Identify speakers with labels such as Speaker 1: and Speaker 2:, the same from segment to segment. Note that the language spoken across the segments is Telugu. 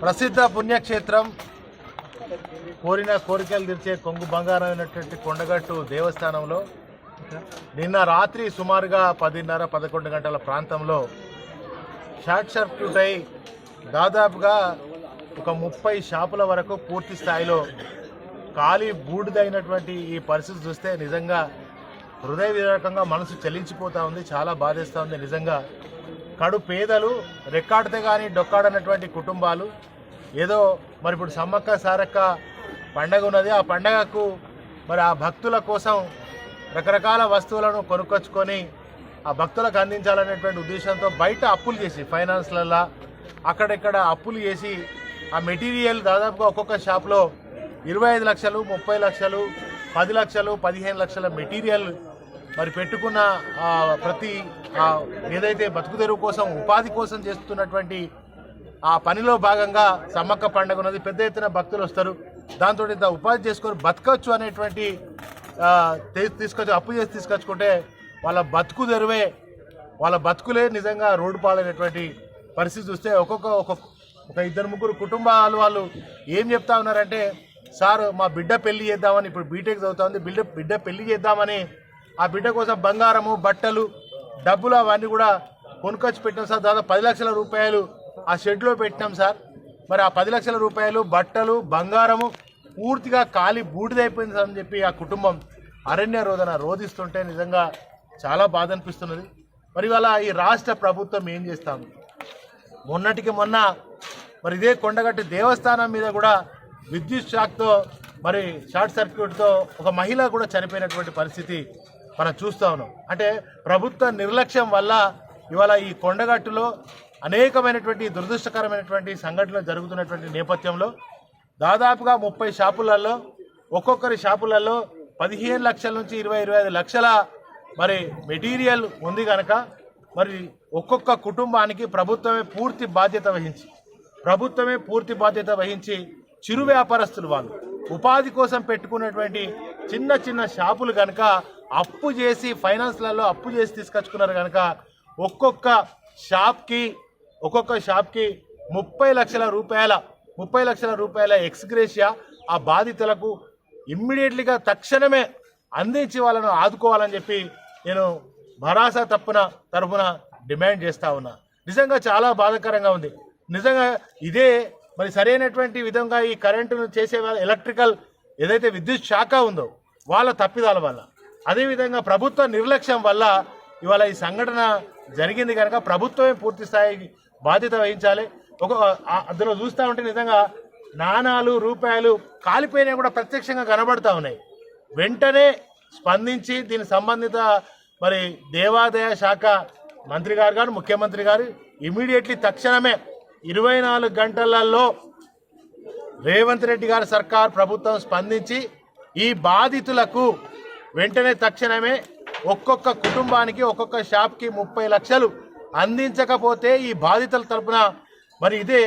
Speaker 1: ప్రసిద్ధ పుణ్యక్షేత్రం కోరిన కోరికలు తీర్చే కొంగు బంగారం అయినటువంటి కొండగట్టు దేవస్థానంలో నిన్న రాత్రి సుమారుగా పదిన్నర పదకొండు గంటల ప్రాంతంలో షార్ట్ సర్క్యూట్ అయి దాదాపుగా ఒక ముప్పై షాపుల వరకు పూర్తి స్థాయిలో ఖాళీ బూడిదైనటువంటి ఈ పరిస్థితి చూస్తే నిజంగా హృదయ విరకంగా మనసు చలించిపోతా ఉంది చాలా బాధేస్తూ ఉంది. నిజంగా కడు పేదలు రెక్కాడితే కానీ డొక్కాడనటువంటి కుటుంబాలు. ఏదో మరి ఇప్పుడు సమ్మక్క సారక్క పండగ ఉన్నది. ఆ పండగకు మరి ఆ భక్తుల కోసం రకరకాల వస్తువులను కొనుక్కొచ్చుకొని ఆ భక్తులకు అందించాలనేటువంటి ఉద్దేశంతో బయట అప్పులు చేసి ఫైనాన్స్లల్లో అక్కడెక్కడ అప్పులు చేసి ఆ మెటీరియల్ దాదాపుగా ఒక్కొక్క షాప్లో ఇరవై ఐదు లక్షలు ముప్పై లక్షలు పది లక్షలు పదిహేను లక్షల మెటీరియల్ మరి పెట్టుకున్న ప్రతి ఏదైతే బతుకు తెరువు కోసం ఉపాధి కోసం చేస్తున్నటువంటి ఆ పనిలో భాగంగా సమ్మక్క పండుగ ఉన్నది. పెద్ద ఎత్తున భక్తులు వస్తారు. దాంతో ఇంత ఉపాధి చేసుకొని బతకచ్చు అనేటువంటి తీసుకొచ్చి అప్పు చేసి తీసుకొచ్చుకుంటే వాళ్ళ బతుకు తెరువే వాళ్ళ బతుకులే నిజంగా రోడ్డు పాలైనటువంటి పరిస్థితి చూస్తే ఒక్కొక్క ఒక ఒక ఇద్దరు ముగ్గురు కుటుంబాలు వాళ్ళు ఏం చెప్తా ఉన్నారంటే సార్ మా బిడ్డ పెళ్ళి చేద్దామని ఇప్పుడు బీటెక్ చదువుతుంది బిడ్డ బిడ్డ పెళ్ళి చేద్దామని ఆ బిడ్డ కోసం బంగారము బట్టలు డబ్బులు అవన్నీ కూడా కొనుకొచ్చి పెట్టినాం సార్. దాదాపు పది లక్షల రూపాయలు ఆ షెడ్లో పెట్టినాం సార్. మరి ఆ పది లక్షల రూపాయలు బట్టలు బంగారము పూర్తిగా ఖాళీ బూడిదైపోయింది సార్ అని చెప్పి ఆ కుటుంబం అరణ్య రోదన రోధిస్తుంటే నిజంగా చాలా బాధ అనిపిస్తున్నది. మరి ఇవాళ ఈ రాష్ట్ర ప్రభుత్వం ఏం చేస్తాము మొన్నటికి మొన్న మరి ఇదే కొండగట్టు దేవస్థానం మీద కూడా విద్యుత్ షాక్తో మరి షార్ట్ సర్క్యూట్తో ఒక మహిళ కూడా చనిపోయినటువంటి పరిస్థితి మనం చూస్తా ఉన్నాం. అంటే ప్రభుత్వ నిర్లక్ష్యం వల్ల ఇవాళ ఈ కొండగట్టులో అనేకమైనటువంటి దురదృష్టకరమైనటువంటి సంఘటనలు జరుగుతున్నటువంటి నేపథ్యంలో దాదాపుగా ముప్పై షాపులలో ఒక్కొక్కరి షాపులలో పదిహేను లక్షల నుంచి ఇరవై ఇరవై ఐదు లక్షల మరి మెటీరియల్ ఉంది కనుక మరి ఒక్కొక్క కుటుంబానికి ప్రభుత్వమే పూర్తి బాధ్యత వహించి ప్రభుత్వమే పూర్తి బాధ్యత వహించి చిరు వ్యాపారస్తులు వాళ్ళు. ఉపాధి కోసం పెట్టుకున్నటువంటి చిన్న చిన్న షాపులు కనుక అప్పు చేసి ఫైనాన్స్లలో అప్పు చేసి తీసుకొచ్చుకున్నారు కనుక ఒక్కొక్క షాప్కి ఒక్కొక్క షాప్కి ముప్పై లక్షల రూపాయల ముప్పై లక్షల రూపాయల ఎక్స్గ్రేషియా ఆ బాధితులకు ఇమ్మీడియట్లీగా తక్షణమే అందించి వాళ్ళను ఆదుకోవాలని చెప్పి నేను భరాసా తప్పున తరఫున డిమాండ్ చేస్తా ఉన్నా. నిజంగా చాలా బాధాకరంగా ఉంది. నిజంగా ఇదే మరి సరైనటువంటి విధంగా ఈ కరెంటును చేసే వాళ్ళ ఎలక్ట్రికల్ ఏదైతే విద్యుత్ శాఖ ఉందో వాళ్ళ తప్పిదాల వల్ల. అదేవిధంగా ప్రభుత్వ నిర్లక్ష్యం వల్ల ఇవాళ ఈ సంఘటన జరిగింది కనుక ప్రభుత్వమే పూర్తి స్థాయి బాధ్యత వహించాలి. ఒక అందులో చూస్తూ ఉంటే నిజంగా నాణాలు రూపాయలు కాలిపోయినవి కూడా ప్రత్యక్షంగా కనబడుతూ ఉన్నాయి. వెంటనే స్పందించి దీనికి సంబంధిత మరి దేవాదాయ శాఖ మంత్రి గారు గారు ముఖ్యమంత్రి గారు ఇమీడియట్లీ తక్షణమే ఇరవై నాలుగు గంటలలో రేవంత్ రెడ్డి గారి సర్కార్ ప్రభుత్వం స్పందించి ఈ బాధితులకు వెంటనే తక్షణమే ఒక్కొక్క కుటుంబానికి ఒక్కొక్క షాప్కి ముప్పై లక్షలు అందించకపోతే ఈ బాధితుల తరపున మరి ఇదే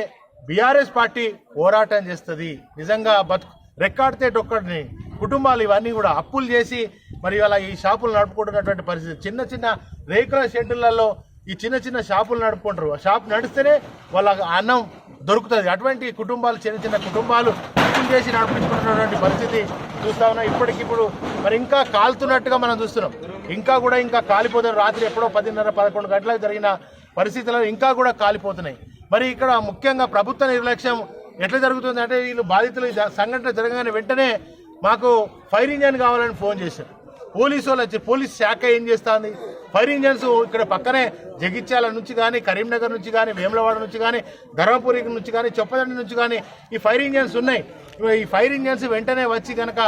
Speaker 1: బీఆర్ఎస్ పార్టీ పోరాటం చేస్తుంది. నిజంగా బతుకు రెక్కాడితే డొక్కడిని. కుటుంబాలు ఇవన్నీ కూడా అప్పులు చేసి మరి ఇవాళ ఈ షాపులు నడుపుకుంటున్నటువంటి పరిస్థితి. చిన్న చిన్న రేకుల షెడ్యూళ్ళలో ఈ చిన్న చిన్న షాపులు నడుపుకుంటారు. షాప్ నడిస్తేనే వాళ్ళ అన్నం దొరుకుతుంది. అటువంటి కుటుంబాలు చిన్న చిన్న కుటుంబాలు అప్పులు చేసి నడిపించుకుంటున్నటువంటి పరిస్థితి చూస్తా ఉన్నాం. ఇప్పటికిప్పుడు మరి ఇంకా కాలుతున్నట్టుగా మనం చూస్తున్నాం. ఇంకా కూడా ఇంకా కాలిపోతున్న రాత్రి ఎప్పుడో పదిన్నర పదకొండు గంటలకు జరిగిన పరిస్థితుల్లో ఇంకా కూడా కాలిపోతున్నాయి. మరి ఇక్కడ ముఖ్యంగా ప్రభుత్వ నిర్లక్ష్యం ఎట్లా జరుగుతుంది అంటే వీళ్ళు బాధితులు జ- సంఘటన జరగగానే వెంటనే మాకు ఫైర్ ఇంజన్ కావాలని ఫోన్ చేశారు. పోలీసు వాళ్ళు వచ్చి పోలీస్ శాఖ ఏం చేస్తుంది? ఫైర్ ఇంజన్స్ ఇక్కడ పక్కనే జగిత్యాల నుంచి కానీ కరీంనగర్ నుంచి కానీ వేములవాడ నుంచి కానీ ధర్మపురి నుంచి కానీ చొప్పదండి నుంచి కానీ ఈ ఫైర్ ఇంజన్స్ ఉన్నాయి. ఈ ఫైర్ ఇంజన్స్ వెంటనే వచ్చి కనుక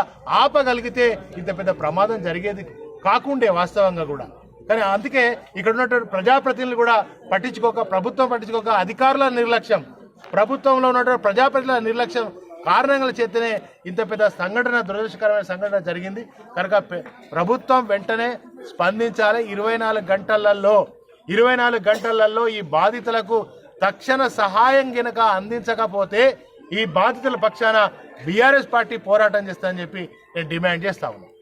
Speaker 1: ఆపగలిగితే ఇంత పెద్ద ప్రమాదం జరిగేది కాకుండే వాస్తవంగా కూడా. కానీ అందుకే ఇక్కడ ఉన్నటువంటి ప్రజాప్రతినిధులు కూడా పట్టించుకోక ప్రభుత్వం పట్టించుకోక అధికారుల నిర్లక్ష్యం. ప్రభుత్వంలో ఉన్నటువంటి ప్రజాప్రతినిధుల నిర్లక్ష్యం కారణంగా చేతనే ఇంత పెద్ద సంఘటన దురదృష్టకరమైన సంఘటన జరిగింది. కనుక ప్రభుత్వం వెంటనే స్పందించాలి. ఇరవై నాలుగు గంటలలో ఇరవై నాలుగు గంటలలో ఈ బాధితులకు తక్షణ సహాయం గినక అందించకపోతే ఈ బాధితుల పక్షాన బీఆర్ఎస్ పార్టీ పోరాటం చేస్తానని చెప్పి నేను డిమాండ్ చేస్తా ఉన్నాను.